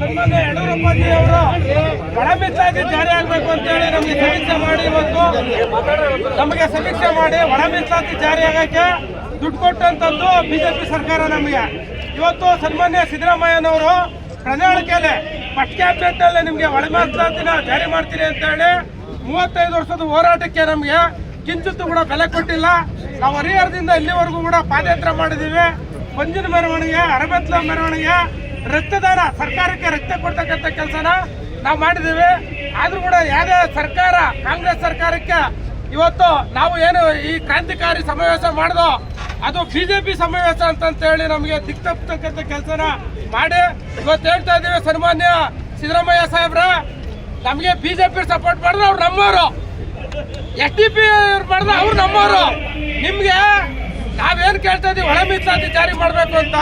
ಸನ್ಮಾನ್ಯ ಯಡಿಯೂರಪ್ಪಾಜಿ ಅವರು ಒಳ ಮೀಸಲಾತಿ ಜಾರಿ ಆಗಬೇಕು ಅಂತೇಳಿ ನಮಗೆ ಸಮೀಕ್ಷೆ ಮಾಡಿ ಇವತ್ತು. ನಮಗೆ ಸಮೀಕ್ಷೆ ಮಾಡಿ ಒಳ ಮೀಸಲಾತಿ ಜಾರಿ ಆಗಕ್ಕೆ ದುಡ್ಡು ಕೊಟ್ಟಂತದ್ದು ಬಿಜೆಪಿ ಸರ್ಕಾರ ನಮಗೆ. ಇವತ್ತು ಸನ್ಮಾನ್ಯ ಸಿದ್ದರಾಮಯ್ಯನವರು ಪ್ರಣಾಳಿಕೆಯಲ್ಲಿ ಫಸ್ಟ್ ಕ್ಯಾಬಿನೆಟ್ನಲ್ಲಿ ನಿಮಗೆ ಒಳ ಮೀಸಲಾತಿನ ಜಾರಿ ಮಾಡ್ತೀನಿ ಅಂತೇಳಿ ಮೂವತ್ತೈದು ವರ್ಷದ ಹೋರಾಟಕ್ಕೆ ನಮಗೆ ಕಿಂಚಿತ್ತು ಕೂಡ ಬೆಲೆ ಕೊಟ್ಟಿಲ್ಲ. ನಾವು ಹರಿಹರದಿಂದ ಇಲ್ಲಿವರೆಗೂ ಕೂಡ ಪಾದಯಾತ್ರೆ ಮಾಡಿದ್ದೀವಿ. ಪಂಜಿನ ಮೆರವಣಿಗೆ, ಅರಬೆತ್ಲ ಮೆರವಣಿಗೆ ರಕ್ತದಾನ, ಸರ್ಕಾರಕ್ಕೆ ರಕ್ತ ಕೊಡ್ತಕ್ಕಂಥ ಕೆಲಸನ ನಾವು ಮಾಡಿದ್ದೀವಿ ಆದರೂ ಕೂಡ ಯಾವುದೇ ಸರ್ಕಾರ, ಕಾಂಗ್ರೆಸ್ ಸರ್ಕಾರಕ್ಕೆ ಇವತ್ತು ನಾವು ಏನು ಈ ಕ್ರಾಂತಿಕಾರಿ ಸಮಾವೇಶ ಮಾಡ್ದೋ, ಅದು ಬಿಜೆಪಿ ಸಮಾವೇಶ ಅಂತ ಹೇಳಿ ನಮಗೆ ದಿಕ್ ತಪ್ಪತಕ್ಕಂಥ ಕೆಲಸನ ಮಾಡಿ ಇವತ್ತು ಹೇಳ್ತಾ ಇದ್ದೀವಿ ಸನ್ಮಾನ್ಯ ಸಿದ್ದರಾಮಯ್ಯ ಸಾಹೇಬ್ರ. ನಮಗೆ ಬಿಜೆಪಿ ಸಪೋರ್ಟ್ ಮಾಡಿದ್ರೆ ಅವ್ರು ನಮ್ಮವರು. ಎಸ್ ಡಿ ಪಿ ಮಾಡಿದ್ರೆ ಅವ್ರು ನಮ್ಮವರು. ನಿಮ್ಗೆ ನಾವೇನ್ ಕೇಳ್ತಾ ಇದೀವಿ? ಒಳ ಜಾರಿ ಮಾಡಬೇಕು ಅಂತ.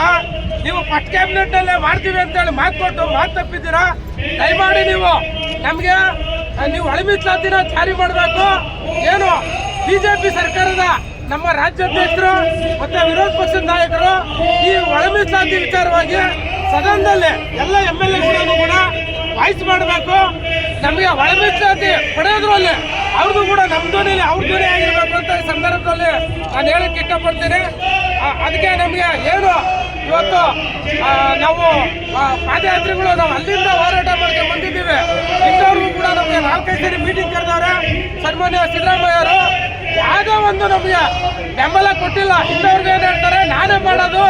ನೀವು ಫಸ್ಟ್ ಕ್ಯಾಬಿನೆಟ್ ನಲ್ಲೇ ಮಾಡ್ತೀವಿ ಅಂತ ಹೇಳಿ ಮಾತು ಕೊಟ್ಟು ಮಾತು ತಪ್ಪಿದ್ದೀರಾ? ದಯಮಾಡಿ ನೀವು. ನಮಗೆ ನೀವು ಒಳ ಮೀಸಲಾತಿನ ಜಾರಿ ಮಾಡಬೇಕು. ಏನು? ಬಿಜೆಪಿ ಸರ್ಕಾರದ ನಮ್ಮ ರಾಜ್ಯಾಧ್ಯಕ್ಷರು ಮತ್ತೆ ವಿರೋಧ ಪಕ್ಷದ ನಾಯಕರು ಈ ಒಳ ಮೀಸಲಾತಿ ವಿಚಾರವಾಗಿ ಸದನದಲ್ಲಿ ಎಲ್ಲ ಎಂ ಎಲ್ ಎಗಳನ್ನು ಕೂಡ ವಾಯ್ಸ್ ಮಾಡಬೇಕು. ನಮಗೆ ಒಳ ಪಡೆಯೋದ್ರು ಅಲ್ಲಿ ಅವ್ರದ್ದು ಕೂಡ ನಮ್ಮ ಧ್ವನಿಯಲ್ಲಿ ಅವ್ರ ಧ್ವನಿ ಆಗಿರ್ಬೇಕು ಅಂತ ಸಂದರ್ಭದಲ್ಲಿ ನಾನು ಹೇಳಕ್ಕೆ ಇಷ್ಟಪಡ್ತೀನಿ. ಅದಕ್ಕೆ ನಮಗೆ ಏನು ಇವತ್ತು ನಾವು ಪಾದಯಾತ್ರಿಗಳು ನಾವು ಅಲ್ಲಿಂದ ಹೋರಾಟ ಮಾಡ್ಕೊಂಡು ಬಂದಿದ್ದೀವಿ. ಇಂಥವ್ರಿಗೂ ಕೂಡ ನಮಗೆ ನಾಲ್ಕೈದು ಸರಿ ಮೀಟಿಂಗ್ ಕರೆದವ್ರೆ, ಸನ್ಮಾನ್ಯ ಅವರು. ಯಾವುದೇ ಒಂದು ನಮಗೆ ಬೆಂಬಲ ಕೊಟ್ಟಿಲ್ಲ. ಇಂಥವ್ರಿಗೆ ಏನು ಹೇಳ್ತಾರೆ ನಾನೇ ಮಾಡೋದು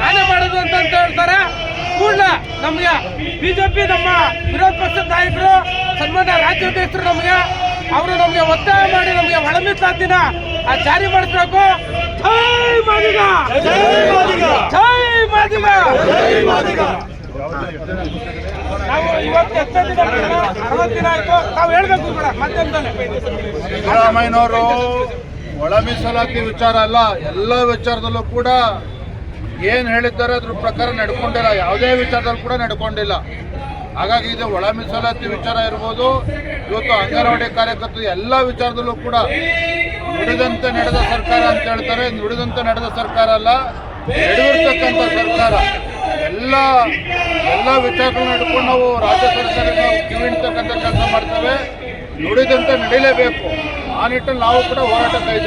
ನಾನೇ ಮಾಡೋದು ಅಂತ ಅಂತ ಹೇಳ್ತಾರೆ ಕೂಡಲೇ ನಮಗೆ ಬಿಜೆಪಿ ನಮ್ಮ ವಿರೋಧ ಪಕ್ಷದ ನಾಯಕರು ಸನ್ಮಾನ್ಯ ರಾಜ್ಯಾಧ್ಯಕ್ಷರು ನಮಗೆ. ಅವರು ನಮಗೆ ಒತ್ತಾಯ ಮಾಡಿ ನಮಗೆ ಒಳಮೆ ಮೀಸಲಾತಿನ ಆ ಜಾರಿ ಮಾಡಿಸ್ಬೇಕು. ಜೈ ಮಾದಿಗ! ಜೈ ಮಾದಿಗ! ನಾವು ಇವತ್ತು ಎಷ್ಟೇ ದಿನ ಬಿಡೋಣ? ಅರವತ್ತು ದಿನ ಆಯ್ತು. ನಾವು ಹೇಳ್ಬೇಕು ಕೂಡ ಮಧ್ಯಂತರದಲ್ಲಿ ಸಿದ್ದರಾಮಯ್ಯನವರು ಒಳ ಮೀಸಲಾತಿ ವಿಚಾರ ಅಲ್ಲ ಎಲ್ಲ ವಿಚಾರದಲ್ಲೂ ಕೂಡ ಏನು ಹೇಳಿದ್ದಾರೆ ಅದ್ರ ಪ್ರಕಾರ ನಡ್ಕೊಂಡಿಲ್ಲ. ಯಾವುದೇ ವಿಚಾರದಲ್ಲಿ ಕೂಡ ನಡ್ಕೊಂಡಿಲ್ಲ. ಹಾಗಾಗಿ ಇದು ಒಳ ಮೀಸಲಾತಿ ವಿಚಾರ ಇರ್ಬೋದು, ಇವತ್ತು ಅಂಗನವಾಡಿ ಕಾರ್ಯಕರ್ತರು ಎಲ್ಲ ವಿಚಾರದಲ್ಲೂ ಕೂಡ ನುಡಿದಂತೆ ನಡೆದ ಸರ್ಕಾರ ಅಂತ ಹೇಳ್ತಾರೆ. ನುಡಿದಂತೆ ನಡೆದ ಸರ್ಕಾರ ಅಲ್ಲ, ನಡೆದಿರ್ತಕ್ಕಂಥ ಸರ್ಕಾರ. ಎಲ್ಲ ಎಲ್ಲ ವಿಚಾರಗಳನ್ನ ಹಿಡ್ಕೊಂಡು ನಾವು ರಾಜ್ಯ ಸರ್ಕಾರಕ್ಕೆ ನಾವು ಕಿವಿಡ್ತಕ್ಕಂಥ ಕೆಲಸ ಮಾಡ್ತೇವೆ. ನುಡಿದಂತೆ ನಡೀಲೇಬೇಕು. ಆ ನಿಟ್ಟಿನಲ್ಲಿ ನಾವು ಕೂಡ ಹೋರಾಟ ಕೈ